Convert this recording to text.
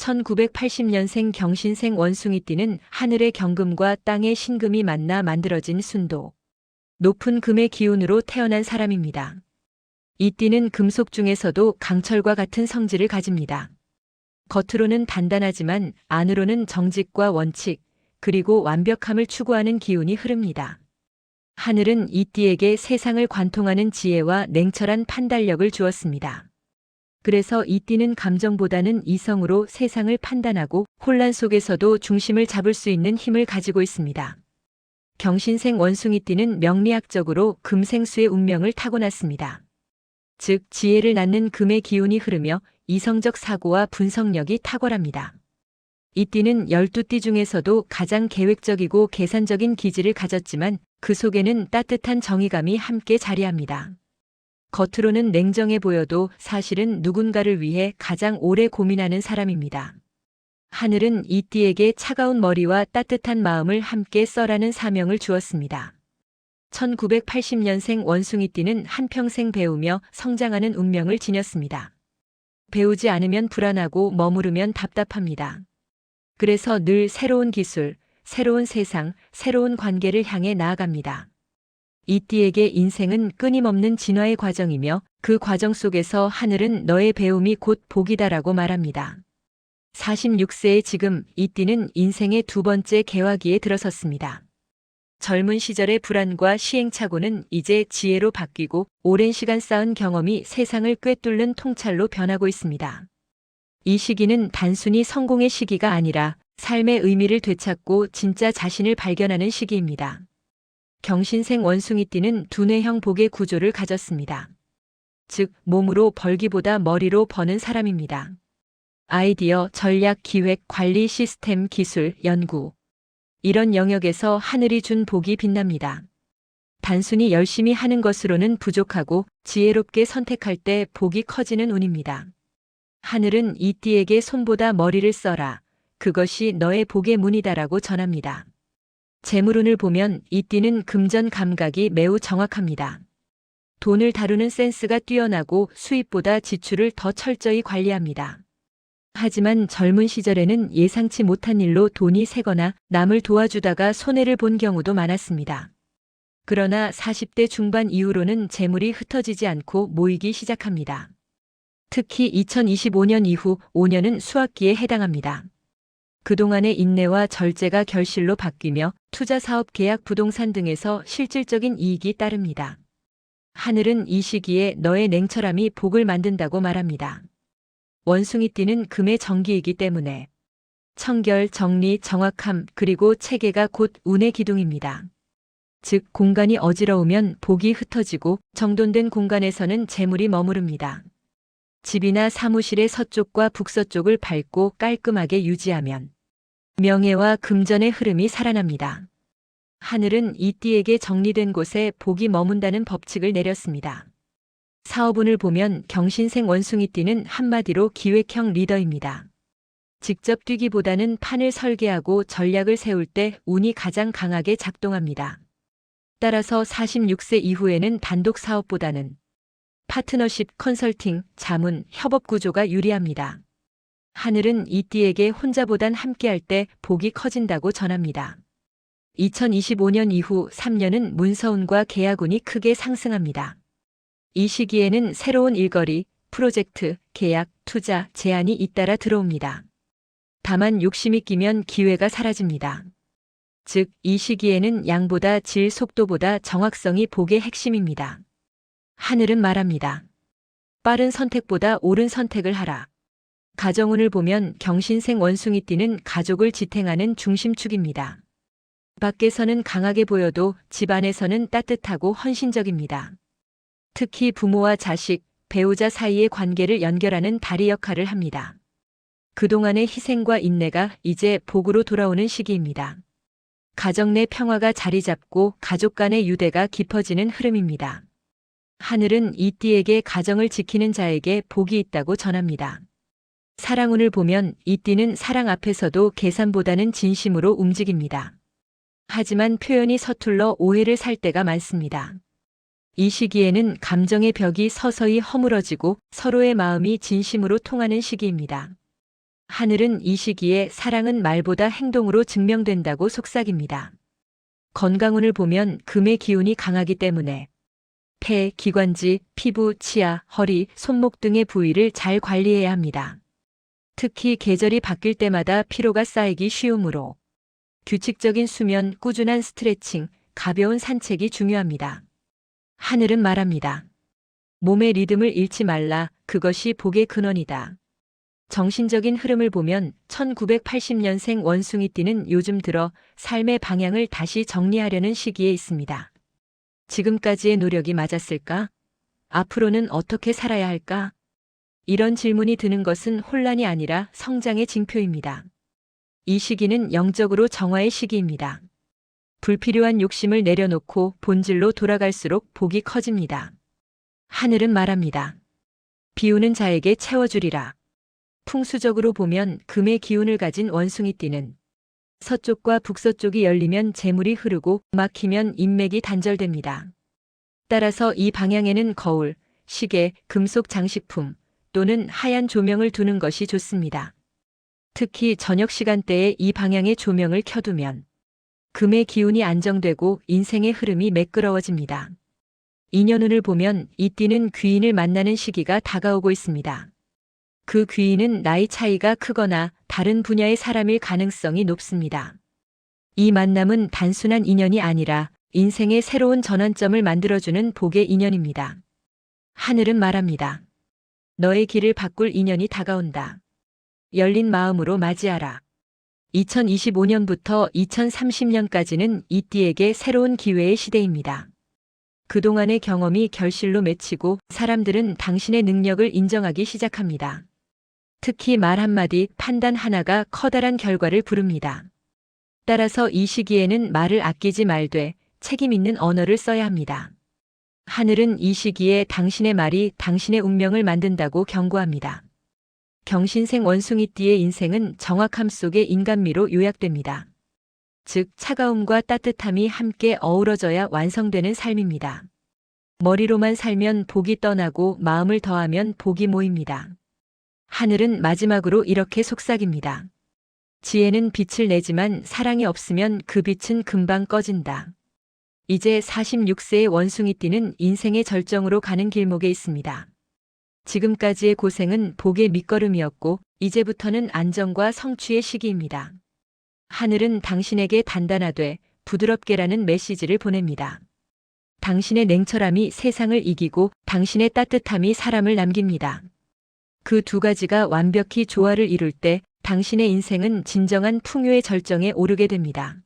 1980년생 경신생 원숭이띠는 하늘의 경금과 땅의 신금이 만나 만들어진 순도. 높은 금의 기운으로 태어난 사람입니다. 이 띠는 금속 중에서도 강철과 같은 성질을 가집니다. 겉으로는 단단하지만 안으로는 정직과 원칙, 그리고 완벽함을 추구하는 기운이 흐릅니다. 하늘은 이 띠에게 세상을 관통하는 지혜와 냉철한 판단력을 주었습니다. 그래서 이 띠는 감정보다는 이성으로 세상을 판단하고 혼란 속에서도 중심을 잡을 수 있는 힘을 가지고 있습니다. 경신생 원숭이 띠는 명리학적으로 금생수의 운명을 타고났습니다. 즉, 지혜를 낳는 금의 기운이 흐르며 이성적 사고와 분석력이 탁월합니다. 이 띠는 12띠 중에서도 가장 계획적이고 계산적인 기질을 가졌지만 그 속에는 따뜻한 정의감이 함께 자리합니다. 겉으로는 냉정해 보여도 사실은 누군가를 위해 가장 오래 고민하는 사람입니다. 하늘은 이 띠에게 차가운 머리와 따뜻한 마음을 함께 써라는 사명을 주었습니다. 1980년생 원숭이 띠는 한평생 배우며 성장하는 운명을 지녔습니다. 배우지 않으면 불안하고 머무르면 답답합니다. 그래서 늘 새로운 기술, 새로운 세상, 새로운 관계를 향해 나아갑니다. 이 띠에게 인생은 끊임없는 진화의 과정이며 그 과정 속에서 하늘은 너의 배움이 곧 복이다라고 말합니다. 46세의 지금 이 띠는 인생의 두 번째 개화기에 들어섰습니다. 젊은 시절의 불안과 시행착오는 이제 지혜로 바뀌고 오랜 시간 쌓은 경험이 세상을 꿰뚫는 통찰로 변하고 있습니다. 이 시기는 단순히 성공의 시기가 아니라 삶의 의미를 되찾고 진짜 자신을 발견하는 시기입니다. 경신생 원숭이띠는 두뇌형 복의 구조를 가졌습니다. 즉, 몸으로 벌기보다 머리로 버는 사람입니다. 아이디어, 전략, 기획, 관리 시스템, 기술, 연구. 이런 영역에서 하늘이 준 복이 빛납니다. 단순히 열심히 하는 것으로는 부족하고 지혜롭게 선택할 때 복이 커지는 운입니다. 하늘은 이 띠에게 손보다 머리를 써라. 그것이 너의 복의 문이다라고 전합니다. 재물운을 보면 이 띠는 금전 감각이 매우 정확합니다. 돈을 다루는 센스가 뛰어나고 수입보다 지출을 더 철저히 관리합니다. 하지만 젊은 시절에는 예상치 못한 일로 돈이 새거나 남을 도와주다가 손해를 본 경우도 많았습니다. 그러나 40대 중반 이후로는 재물이 흩어지지 않고 모이기 시작합니다. 특히 2025년 이후 5년은 수학기에 해당합니다. 그동안의 인내와 절제가 결실로 바뀌며 투자 사업 계약 부동산 등에서 실질적인 이익이 따릅니다. 하늘은 이 시기에 너의 냉철함이 복을 만든다고 말합니다. 원숭이 띠는 금의 정기이기 때문에 청결, 정리, 정확함, 그리고 체계가 곧 운의 기둥입니다. 즉, 공간이 어지러우면 복이 흩어지고 정돈된 공간에서는 재물이 머무릅니다. 집이나 사무실의 서쪽과 북서쪽을 밝고 깔끔하게 유지하면 명예와 금전의 흐름이 살아납니다. 하늘은 이 띠에게 정리된 곳에 복이 머문다는 법칙을 내렸습니다. 사업운을 보면 경신생 원숭이띠는 한마디로 기획형 리더입니다. 직접 뛰기보다는 판을 설계하고 전략을 세울 때 운이 가장 강하게 작동합니다. 따라서 46세 이후에는 단독 사업보다는 파트너십, 컨설팅, 자문, 협업 구조가 유리합니다. 하늘은 이 띠에게 혼자보단 함께할 때 복이 커진다고 전합니다. 2025년 이후 3년은 문서운과 계약운이 크게 상승합니다. 이 시기에는 새로운 일거리, 프로젝트, 계약, 투자, 제안이 잇따라 들어옵니다. 다만 욕심이 끼면 기회가 사라집니다. 즉, 이 시기에는 양보다 질 속도보다 정확성이 복의 핵심입니다. 하늘은 말합니다. 빠른 선택보다 옳은 선택을 하라. 가정운을 보면 경신생 원숭이 띠는 가족을 지탱하는 중심축입니다. 밖에서는 강하게 보여도 집 안에서는 따뜻하고 헌신적입니다. 특히 부모와 자식, 배우자 사이의 관계를 연결하는 다리 역할을 합니다. 그동안의 희생과 인내가 이제 복으로 돌아오는 시기입니다. 가정 내 평화가 자리 잡고 가족 간의 유대가 깊어지는 흐름입니다. 하늘은 이 띠에게 가정을 지키는 자에게 복이 있다고 전합니다. 사랑운을 보면 이 띠는 사랑 앞에서도 계산보다는 진심으로 움직입니다. 하지만 표현이 서툴러 오해를 살 때가 많습니다. 이 시기에는 감정의 벽이 서서히 허물어지고 서로의 마음이 진심으로 통하는 시기입니다. 하늘은 이 시기에 사랑은 말보다 행동으로 증명된다고 속삭입니다. 건강운을 보면 금의 기운이 강하기 때문에 폐, 기관지, 피부, 치아, 허리, 손목 등의 부위를 잘 관리해야 합니다. 특히 계절이 바뀔 때마다 피로가 쌓이기 쉬우므로 규칙적인 수면, 꾸준한 스트레칭, 가벼운 산책이 중요합니다. 하늘은 말합니다. 몸의 리듬을 잃지 말라. 그것이 복의 근원이다. 정신적인 흐름을 보면 1980년생 원숭이띠는 요즘 들어 삶의 방향을 다시 정리하려는 시기에 있습니다. 지금까지의 노력이 맞았을까? 앞으로는 어떻게 살아야 할까? 이런 질문이 드는 것은 혼란이 아니라 성장의 징표입니다. 이 시기는 영적으로 정화의 시기입니다. 불필요한 욕심을 내려놓고 본질로 돌아갈수록 복이 커집니다. 하늘은 말합니다. 비우는 자에게 채워주리라. 풍수적으로 보면 금의 기운을 가진 원숭이띠는 서쪽과 북서쪽이 열리면 재물이 흐르고 막히면 인맥이 단절됩니다. 따라서 이 방향에는 거울, 시계, 금속 장식품 또는 하얀 조명을 두는 것이 좋습니다. 특히 저녁 시간대에 이 방향의 조명을 켜두면 금의 기운이 안정되고 인생의 흐름이 매끄러워집니다. 인연운을 보면 이 띠는 귀인을 만나는 시기가 다가오고 있습니다. 그 귀인은 나이 차이가 크거나 다른 분야의 사람일 가능성이 높습니다. 이 만남은 단순한 인연이 아니라 인생의 새로운 전환점을 만들어주는 복의 인연입니다. 하늘은 말합니다. 너의 길을 바꿀 인연이 다가온다. 열린 마음으로 맞이하라. 2025년부터 2030년까지는 이 띠에게 새로운 기회의 시대입니다. 그동안의 경험이 결실로 맺히고 사람들은 당신의 능력을 인정하기 시작합니다. 특히 말 한마디, 판단 하나가 커다란 결과를 부릅니다. 따라서 이 시기에는 말을 아끼지 말되 책임 있는 언어를 써야 합니다. 하늘은 이 시기에 당신의 말이 당신의 운명을 만든다고 경고합니다. 경신생 원숭이띠의 인생은 정확함 속의 인간미로 요약됩니다. 즉, 차가움과 따뜻함이 함께 어우러져야 완성되는 삶입니다. 머리로만 살면 복이 떠나고 마음을 더하면 복이 모입니다. 하늘은 마지막으로 이렇게 속삭입니다. 지혜는 빛을 내지만 사랑이 없으면 그 빛은 금방 꺼진다. 이제 46세의 원숭이 띠는 인생의 절정으로 가는 길목에 있습니다. 지금까지의 고생은 복의 밑거름이었고 이제부터는 안정과 성취의 시기입니다. 하늘은 당신에게 단단하되 부드럽게라는 메시지를 보냅니다. 당신의 냉철함이 세상을 이기고 당신의 따뜻함이 사람을 남깁니다. 그 두 가지가 완벽히 조화를 이룰 때 당신의 인생은 진정한 풍요의 절정에 오르게 됩니다.